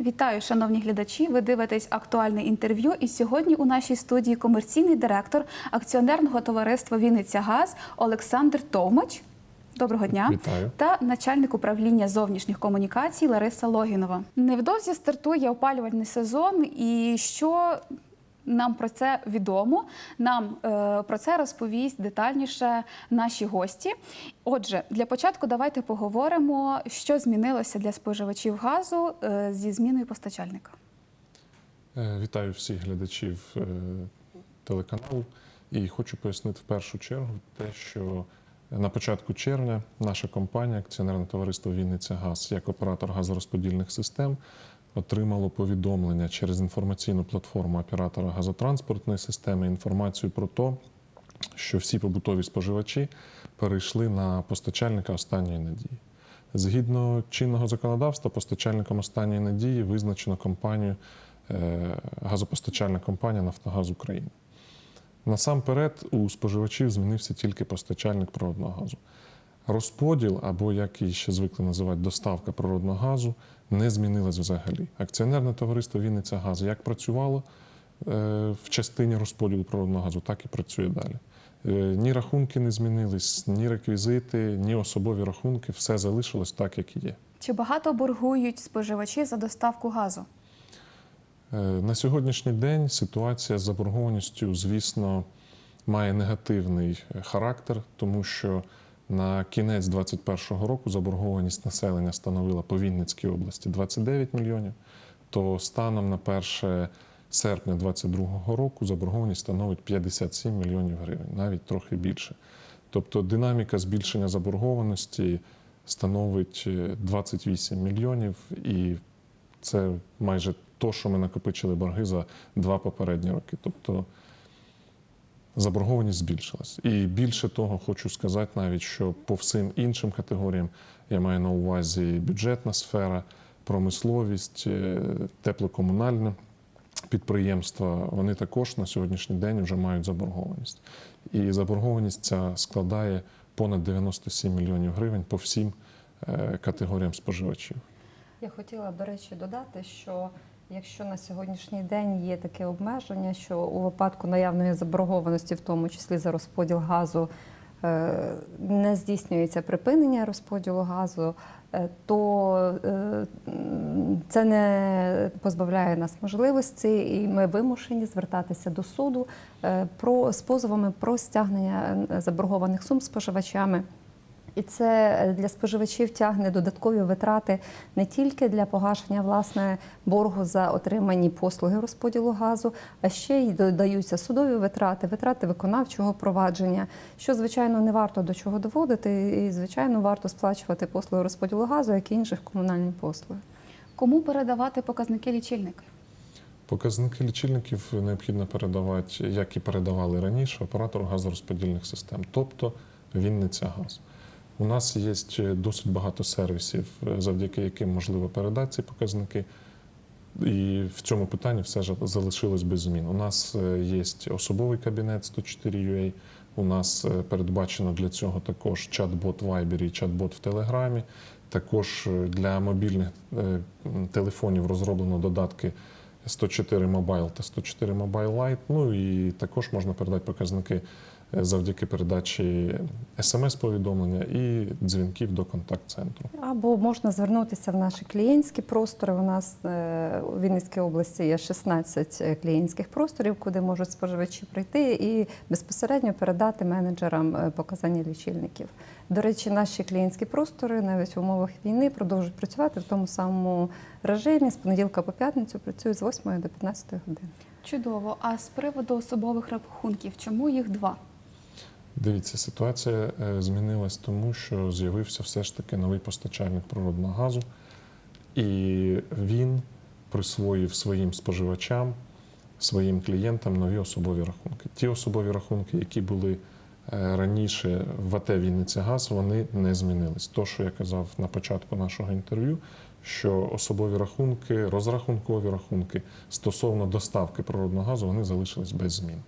Вітаю, шановні глядачі. Ви дивитесь актуальне інтерв'ю. І сьогодні у нашій студії комерційний директор акціонерного товариства Вінниця Газ Олександр Товмач. Доброго дня Вітаю. та начальник управління зовнішніх комунікацій Лариса Логінова. Невдовзі стартує опалювальний сезон, і що нам про це відомо? Нам е, про це розповість детальніше наші гості. Отже, для початку давайте поговоримо, що змінилося для споживачів газу е, зі зміною постачальника. Е, Вітаю всіх глядачів е, телеканалу і хочу пояснити в першу чергу те, що на початку червня наша компанія, акціонерне товариство Вінниця Газ, як оператор газорозподільних систем, отримало повідомлення через інформаційну платформу оператора газотранспортної системи інформацію про те, що всі побутові споживачі перейшли на постачальника останньої надії. Згідно чинного законодавства, постачальником останньої надії визначено компанію е, газопостачальна компанія Нафтогаз України. Насамперед, у споживачів змінився тільки постачальник природного газу. Розподіл, або як її ще звикли називати доставка природного газу, не змінилась взагалі. Акціонерне товариство Вінниця Газ як працювало е, в частині розподілу природного газу, так і працює далі. Е, Ні рахунки не змінились, ні реквізити, ні особові рахунки, все залишилось так, як є. Чи багато боргують споживачі за доставку газу? Е, На сьогоднішній день ситуація з заборгованістю, звісно, має негативний характер, тому що на кінець 2021 року заборгованість населення становила по Вінницькій області 29 мільйонів, то станом на 1 серпня 2022 року заборгованість становить 57 мільйонів гривень, навіть трохи більше. Тобто динаміка збільшення заборгованості становить е, 28 мільйонів, і це майже то, що ми накопичили борги за два попередні роки. Тобто заборгованість збільшилась. І більше того, хочу сказати навіть, що по всім іншим категоріям я маю на увазі бюджетна сфера, промисловість, е, теплокомунальне підприємства, вони також на сьогоднішній день вже мають заборгованість. І заборгованість ця складає понад 97 мільйонів гривень по всім е, категоріям споживачів. Я хотіла, до речі, додати, що якщо на сьогоднішній день є таке обмеження, що у випадку наявної заборгованості, в тому числі за розподіл газу, е, не здійснюється припинення розподілу газу, е, то е, це не позбавляє нас можливості, і ми вимушені звертатися до суду про з позовами про стягнення заборгованих сум споживачами. І це для споживачів тягне додаткові витрати не тільки для погашення власне боргу за отримані послуги розподілу газу, а ще й додаються судові витрати, витрати виконавчого провадження, що звичайно не варто до чого доводити, і звичайно варто сплачувати послуги розподілу газу, як і інших комунальні послуги. Кому передавати показники лічильника? Показники лічильників необхідно передавати, як і передавали раніше, оператору газорозподільних систем, тобто Вінниця Газ. У нас є досить багато сервісів, завдяки яким можливо передати ці показники. І в цьому питанні все ж залишилось без змін. У нас е, є особовий кабінет 104UA, у нас е, передбачено для цього також чат-бот в Viber і чат-бот в Телеграмі. Також е, для мобільних е, телефонів розроблено додатки 104 Mobile та 104 Mobile Lite. Ну і також можна передати показники е, завдяки передачі смс-повідомлення і дзвінків до контакт-центру. Або можна звернутися в наші клієнтські простори. У нас е, у Вінницькій області є 16 клієнтських просторів, куди можуть споживачі прийти і безпосередньо передати менеджерам е, показання лічильників. До речі, наші клієнтські простори навіть в умовах війни продовжують працювати в тому самому режимі. З понеділка по п'ятницю працюють з 8 до 15 години. Чудово. А з приводу особових рахунків, чому їх два? Дивіться, ситуація е, змінилась тому, що з'явився все ж таки новий постачальник природного газу, і він присвоїв своїм споживачам, своїм клієнтам нові особові рахунки. Ті особові рахунки, які були е, раніше в АТ Вінниця Газ, вони не змінились. То, що я казав на початку нашого інтерв'ю, що особові рахунки, розрахункові рахунки стосовно доставки природного газу, вони залишились без змін.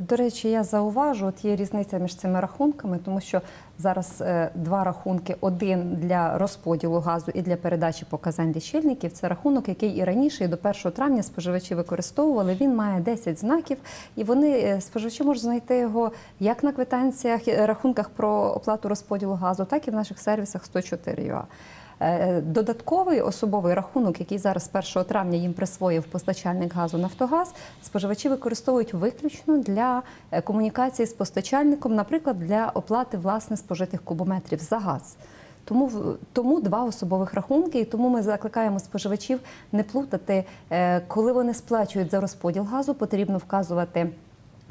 До речі, я зауважу, от є різниця між цими рахунками, тому що зараз е, два рахунки: один для розподілу газу і для передачі показань лічильників. Це рахунок, який і раніше, і до 1 травня споживачі використовували. Він має 10 знаків, і вони е, споживачі можуть знайти його як на квитанціях, е, рахунках про оплату розподілу газу, так і в наших сервісах 104 ЮА. Е, Додатковий особовий рахунок, який зараз з 1 травня їм присвоїв постачальник газу Нафтогаз, споживачі використовують виключно для е, комунікації з постачальником, наприклад, для оплати власне спожитих кубометрів за газ. Тому тому два особових рахунки, і тому ми закликаємо споживачів не плутати, е, коли вони сплачують за розподіл газу, потрібно вказувати.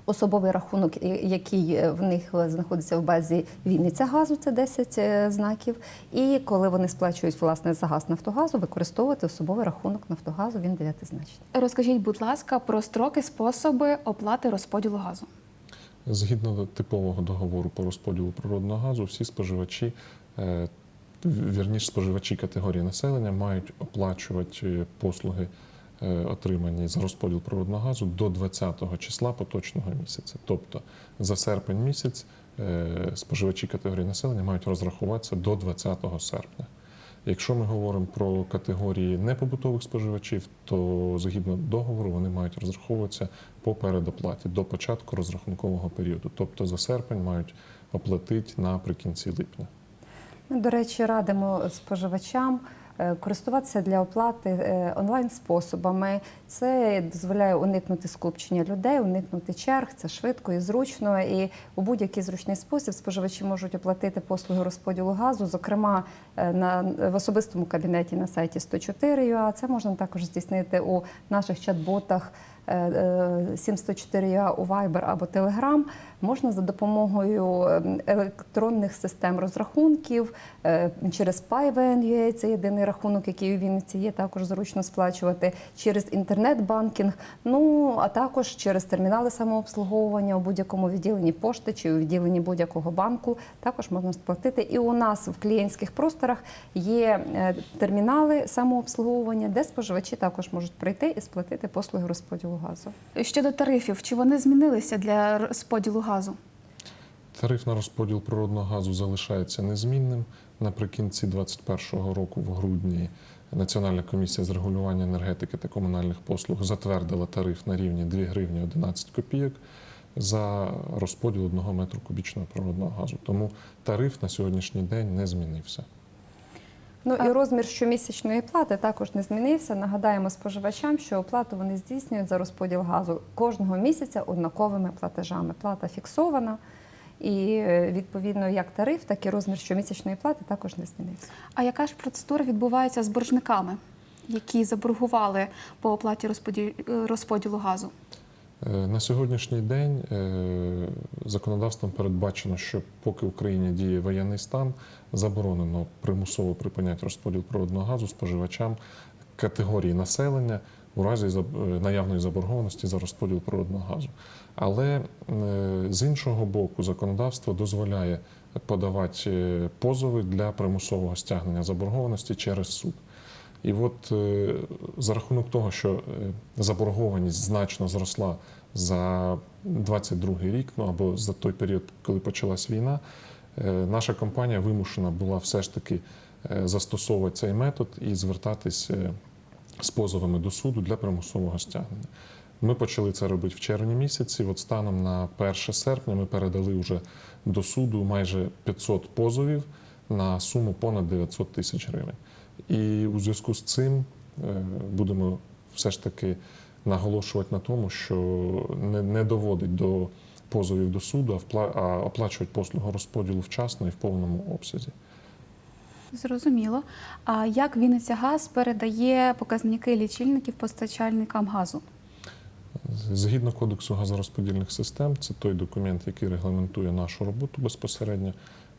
Особовий рахунок, який е, в них е, знаходиться в базі Вінниця газу, це 10 е, знаків. І коли вони сплачують власне за газ Нафтогазу, використовувати особовий рахунок Нафтогазу, він дев'ятизначний. Розкажіть, будь ласка, про строки, способи оплати розподілу газу. Згідно типового договору по розподілу природного газу, всі споживачі, е, вірніше споживачі категорії населення, мають оплачувати е, послуги, е, отримані за розподіл природного газу до 20 числа поточного місяця. Тобто за серпень місяць е, споживачі категорії населення мають розрахуватися до 20 серпня. Якщо ми говоримо про категорії непобутових споживачів, то згідно договору вони мають розраховуватися по передоплаті до початку розрахункового періоду. Тобто за серпень мають оплатити наприкінці липня. Ми, до речі, радимо споживачам е, користуватися для оплати е, онлайн способами. Це дозволяє уникнути скупчення людей, уникнути черг. Це швидко і зручно. І у будь-який зручний спосіб споживачі можуть оплатити послуги розподілу газу, зокрема е, на в особистому кабінеті на сайті 104 А Це можна також здійснити у наших чат-ботах. Е, е, 704 ЮА у Viber або Telegram можна за допомогою ем, електронних систем розрахунків е, через PayVNUA, це єдиний рахунок, який у Вінниці є, також зручно сплачувати через інтернет-банкінг. Ну а також через термінали самообслуговування у будь-якому відділенні пошти чи у відділенні будь-якого банку. Також можна сплатити. І у нас в клієнтських просторах є е, термінали самообслуговування, де споживачі також можуть прийти і сплатити послуги розподілу газу. Щодо тарифів, чи вони змінилися для розподілу газу? Тариф на розподіл природного газу залишається незмінним. Наприкінці 2021 року, в грудні, Національна комісія з регулювання енергетики та комунальних послуг затвердила тариф на рівні 2 гривні 11 копійок за розподіл 1 метру кубічного природного газу. Тому тариф на сьогоднішній день не змінився. Ну і розмір щомісячної плати також не змінився. Нагадаємо споживачам, що оплату вони здійснюють за розподіл газу кожного місяця однаковими платежами. Плата фіксована, і е, відповідно як тариф, так і розмір щомісячної плати також не змінився. А яка ж процедура відбувається з боржниками, які заборгували по оплаті розподі- е, розподілу газу? Е, На сьогоднішній день е, законодавством передбачено, що поки в Україні діє воєнний стан, заборонено примусово припиняти розподіл природного газу споживачам категорії населення у разі е, наявної заборгованості за розподіл природного газу. Але з іншого боку, законодавство дозволяє подавати позови для примусового стягнення заборгованості через суд. І от е, за рахунок того, що е, заборгованість значно зросла за 22 рік, ну або за той період, коли почалась війна, е, наша компанія вимушена була все ж таки застосовувати цей метод і звертатись е, з позовами до суду для примусового стягнення. Ми почали це робити в червні місяці. От станом на 1 серпня ми передали вже до суду майже 500 позовів на суму понад 900 тисяч гривень. І у зв'язку з цим е, будемо все ж таки наголошувати на тому, що не, не доводить до позовів до суду, а, оплачувати послугу розподілу вчасно і в повному обсязі. Зрозуміло. А як Вінниця Газ передає показники лічильників постачальникам газу? Згідно кодексу газорозподільних систем, це той документ, який регламентує нашу роботу безпосередньо.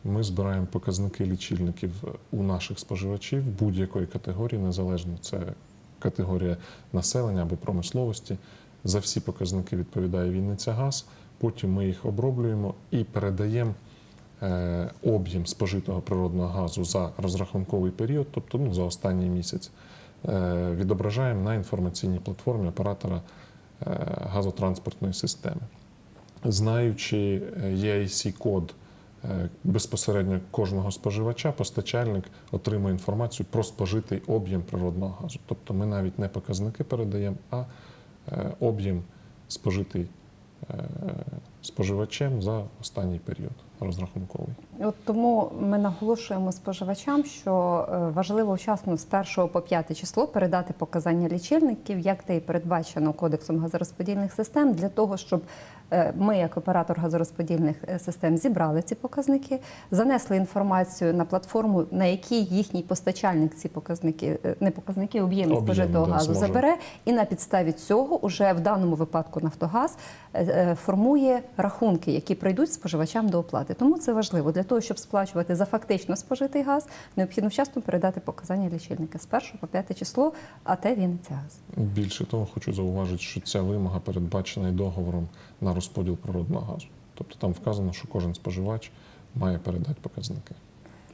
Ми збираємо показники лічильників у наших споживачів будь-якої категорії, незалежно це категорія населення або промисловості. За всі показники відповідає Вінниця Газ. Потім ми їх оброблюємо і передаємо е, об'єм спожитого природного газу за розрахунковий період, тобто ну, за останній місяць, е, відображаємо на інформаційній платформі оператора е, газотранспортної системи. знаючи е, EIC-код е, безпосередньо кожного споживача, постачальник отримує інформацію про спожитий об'єм природного газу. Тобто ми навіть не показники передаємо, а е, об'єм спожитий е, споживачем за останній період розрахунковий. От тому ми наголошуємо споживачам, що е, важливо вчасно з 1 по 5 число передати показання лічильників, як те і передбачено кодексом газорозподільних систем, для того, щоб е, ми, як оператор газорозподільних е, систем, зібрали ці показники, занесли інформацію на платформу, на якій їхній постачальник ці показники, не показники, Об'єми, спожитого да, газу зможе. забере, і на підставі цього уже в даному випадку Нафтогаз формує рахунки, які прийдуть споживачам до оплати. Тому це важливо для того, щоб сплачувати за фактично спожитий газ, необхідно вчасно передати показання лічильника з 1 по 5 число, а те Вінниця газ. Більше того, хочу зауважити, що ця вимога передбачена і договором на розподіл природного газу. Тобто там вказано, що кожен споживач має передати показники.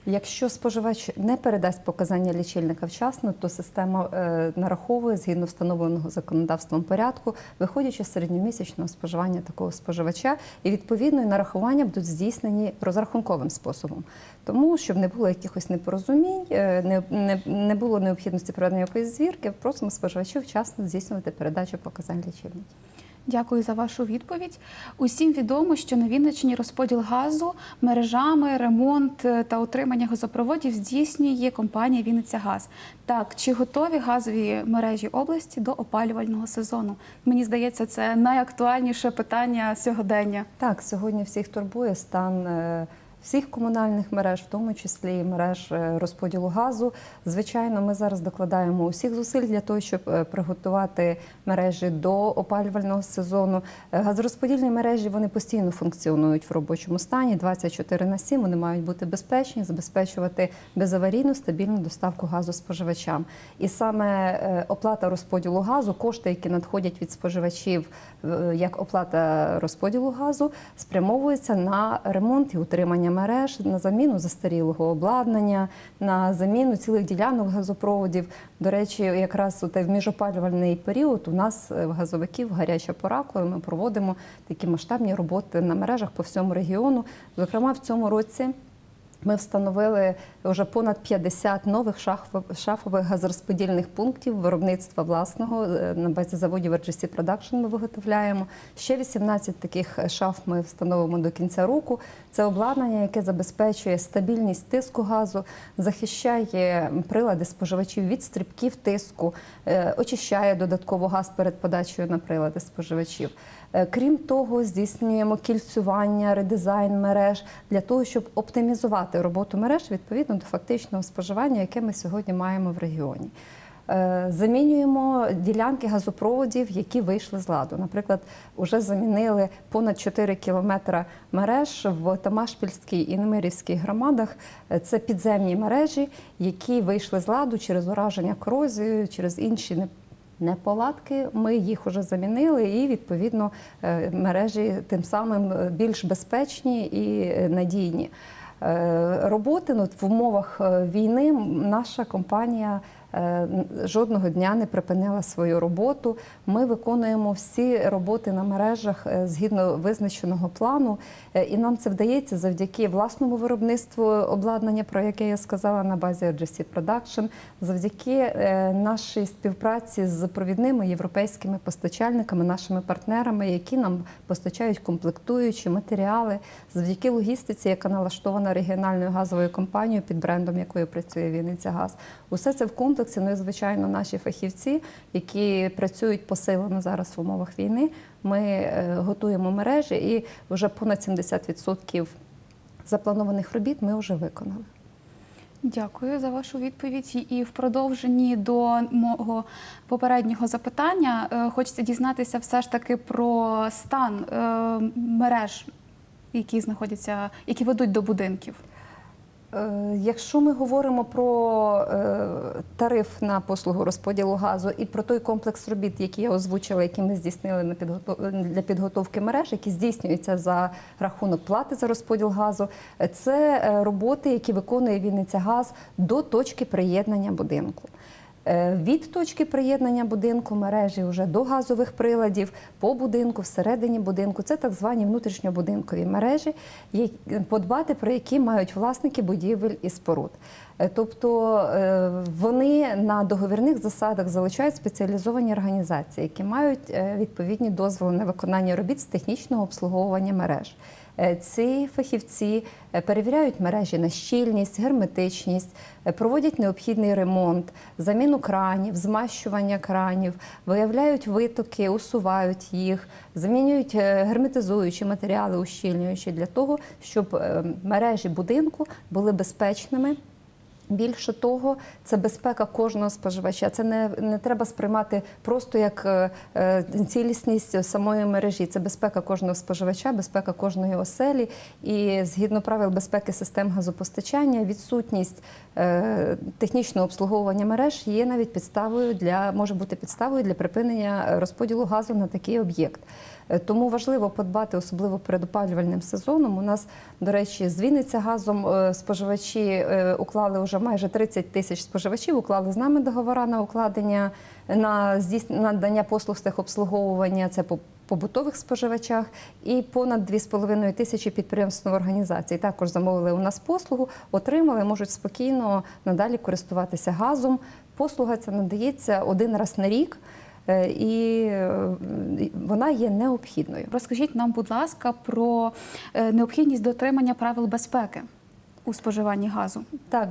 Якщо споживач не передасть показання лічильника вчасно, то система е, нараховує згідно встановленого законодавством порядку, виходячи з середньомісячного споживання такого споживача, і відповідно і нарахування будуть здійснені розрахунковим способом. Тому, щоб не було якихось непорозумінь, е, не, було необхідності проведення якоїсь звірки, просимо споживачів вчасно здійснювати передачу показань лічильників. Дякую за вашу відповідь. Усім відомо, що на Вінниччині розподіл газу мережами, ремонт е, та утримання газопроводів здійснює компанія Вінниця Газ. Так, чи готові газові мережі області до опалювального сезону? Мені здається, це найактуальніше питання сьогодення. Так, сьогодні всіх турбує стан е, всіх комунальних мереж, в тому числі і мереж е, розподілу газу. Звичайно, ми зараз докладаємо усіх зусиль для того, щоб е, приготувати мережі до опалювального сезону. Е, Газорозподільні мережі вони постійно функціонують в робочому стані 24 на 7. Вони мають бути безпечні, забезпечувати безаварійну стабільну доставку газу споживачам. І саме оплата розподілу газу, кошти, які надходять від споживачів як оплата розподілу газу, спрямовуються на ремонт і утримання мереж, на заміну застарілого обладнання, на заміну цілих ділянок газопроводів. До речі, якраз той міжопалювальний період у нас е, в газовиків гаряча пора, коли ми проводимо такі масштабні роботи на мережах по всьому регіону. Зокрема, в цьому році. Ми встановили вже понад 50 нових шафових газорозподільних пунктів виробництва власного е, на базі заводів RGC Production ми виготовляємо. Ще 18 таких шаф ми встановимо до кінця року. Це обладнання, яке забезпечує стабільність тиску газу, захищає прилади споживачів від стрибків тиску, е, очищає додатково газ перед подачею на прилади споживачів. Е, Крім того, здійснюємо кільцювання, редизайн мереж для того, щоб оптимізувати роботу мереж відповідно до фактичного споживання, яке ми сьогодні маємо в регіоні. Е, Замінюємо ділянки газопроводів, які вийшли з ладу. Наприклад, вже замінили понад 4 кілометри мереж в Тамашпільській і Немирівській громадах. Е, Це підземні мережі, які вийшли з ладу через ураження корозією, через інші неполадки. Ми їх вже замінили, і відповідно е, мережі тим самим е, більш безпечні і е, надійні. Роботи ну, в умовах війни наша компанія жодного дня не припинила свою роботу. Ми виконуємо всі роботи на мережах е, згідно визначеного плану, Е, і нам це вдається завдяки власному виробництву обладнання, про яке я сказала на базі RGC Production, завдяки е, нашій співпраці з провідними європейськими постачальниками, нашими партнерами, які нам постачають комплектуючі матеріали, завдяки логістиці, яка налаштована регіональною газовою компанією під брендом, якою працює Вінниця Газ. Усе це в комплексі. Ну і звичайно, наші фахівці, які працюють посилено зараз в умовах війни. Ми е, готуємо мережі, і вже понад 70% запланованих робіт ми вже виконали. Дякую за вашу відповідь. І в продовженні до мого попереднього запитання е, хочеться дізнатися все ж таки про стан е, мереж, які знаходяться, які ведуть до будинків. Е, Якщо ми говоримо про е, тариф на послугу розподілу газу і про той комплекс робіт, які я озвучила, які ми здійснили на для підготовки мереж, які здійснюються за рахунок плати за розподіл газу, це е, роботи, які виконує Вінниця Газ до точки приєднання будинку. Е, Від точки приєднання будинку мережі вже до газових приладів по будинку, всередині будинку. Це так звані внутрішньобудинкові мережі, які- подбати про які мають власники будівель і споруд. Е, Тобто е, вони на договірних засадах залучають спеціалізовані організації, які мають е, відповідні дозволи на виконання робіт з технічного обслуговування мереж. Е, Ці фахівці е, перевіряють мережі на щільність, герметичність, е, проводять необхідний ремонт, заміну кранів, змащування кранів, виявляють витоки, усувають їх, замінюють герметизуючі матеріали, ущільнюючі для того, щоб мережі будинку були безпечними. Більше того, це безпека кожного споживача. Це не, не треба сприймати просто як е, е, цілісність самої мережі. Це безпека кожного споживача, безпека кожної оселі. І згідно правил безпеки систем газопостачання, відсутність е, технічного обслуговування мереж є навіть підставою для може бути підставою для припинення розподілу газу на такий об'єкт. Е, Тому важливо подбати, особливо перед опалювальним сезоном. У нас, до речі, з Вінниця газом е, споживачі е, уклали вже майже 30 тисяч споживачів, уклали з нами договора на укладення на надання послуг з техобслуговування. Це по побутових споживачах і понад 2,5 тисячі підприємств організацій також замовили у нас послугу, отримали, можуть спокійно надалі користуватися газом. Послуга ця надається один раз на рік. Е, І е, вона є необхідною. Розкажіть нам, будь ласка, про е, необхідність дотримання правил безпеки у споживанні газу. Так,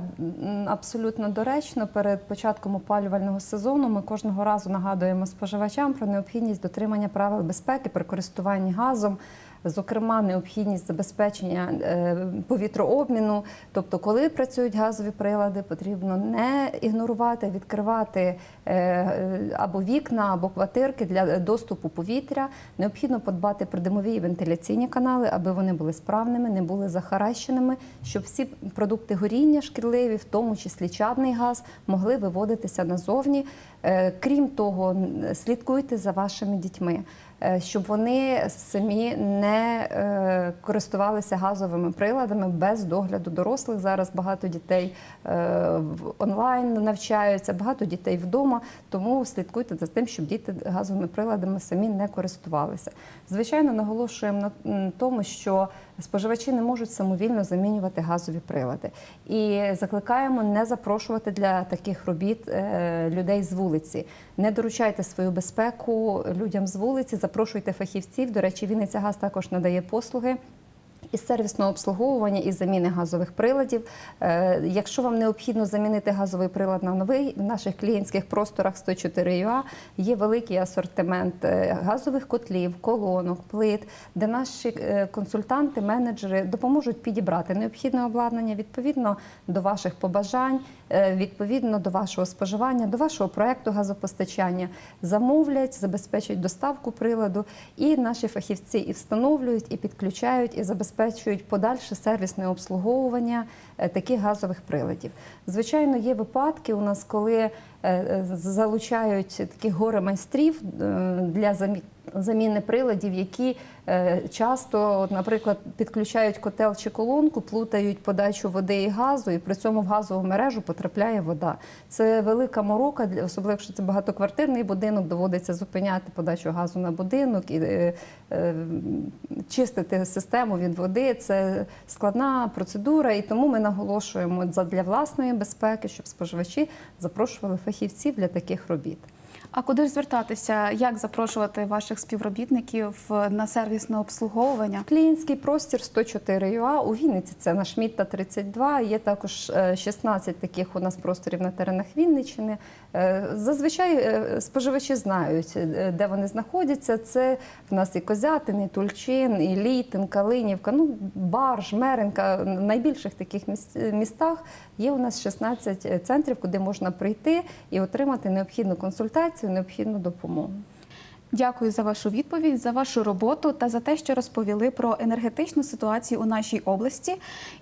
абсолютно доречно. Перед початком опалювального сезону ми кожного разу нагадуємо споживачам про необхідність дотримання правил безпеки при користуванні газом. Зокрема, необхідність забезпечення е, повітрообміну. Тобто, коли працюють газові прилади, потрібно не ігнорувати, відкривати е, або вікна, або квартирки для доступу повітря. Необхідно подбати про димові і вентиляційні канали, аби вони були справними, не були захаращеними, щоб всі продукти горіння шкідливі, в тому числі чадний газ, могли виводитися назовні. Е, Крім того, слідкуйте за вашими дітьми. Е, Щоб вони самі не е, користувалися газовими приладами без догляду дорослих. Зараз багато дітей е, онлайн навчаються, багато дітей вдома. Тому слідкуйте за тим, щоб діти газовими приладами самі не користувалися. Звичайно, наголошуємо на тому, що споживачі не можуть самовільно замінювати газові прилади. І закликаємо не запрошувати для таких робіт е, людей з вулиці. Не доручайте свою безпеку людям з вулиці, запрошуйте фахівців. До речі, Вінниця газ також надає послуги. Із сервісного обслуговування і заміни газових приладів. Е, Якщо вам необхідно замінити газовий прилад на новий, в наших клієнтських просторах 104 ЮА є великий асортимент е, газових котлів, колонок, плит, де наші е, консультанти, менеджери допоможуть підібрати необхідне обладнання відповідно до ваших побажань, відповідно до вашого споживання, до вашого проекту газопостачання. Замовлять, забезпечують доставку приладу, і наші фахівці і встановлюють, і підключають, і забезпечують подальше сервісне обслуговування е, таких газових приладів. Звичайно, є випадки у нас, коли залучають таких горе майстрів е, для замі- заміни приладів, які е, часто, наприклад, підключають котел чи колонку, плутають подачу води і газу, і при цьому в газову мережу потрапляє вода. Це велика морока, особливо якщо це багатоквартирний будинок, доводиться зупиняти подачу газу на будинок і е, е, чистити систему від води. Це складна процедура, і тому ми наголошуємо для власної безпеки, щоб споживачі запрошували фахівців для таких робіт. А куди ж звертатися? Як запрошувати ваших співробітників е, на сервісне обслуговування? Клієнтський простір 104 ЮА у Вінниці. Це на Шмітта 32. Є також е, 16 таких у нас просторів на теренах Вінниччини. Е, Зазвичай е, споживачі знають, е, де вони знаходяться. Це в нас і Козятин, і Тульчин, і Літин, Калинівка, ну Барж, Меренка. В найбільших таких міс- містах є у нас 16 центрів, куди можна прийти і отримати необхідну консультацію, необхідну допомогу. Дякую за вашу відповідь, за вашу роботу та за те, що розповіли про енергетичну ситуацію у нашій області.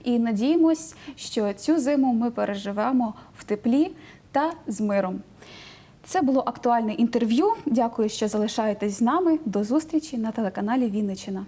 І надіємось, що цю зиму ми переживемо в теплі та з миром. Це було актуальне інтерв'ю. Дякую, що залишаєтесь з нами. До зустрічі на телеканалі Вінничина.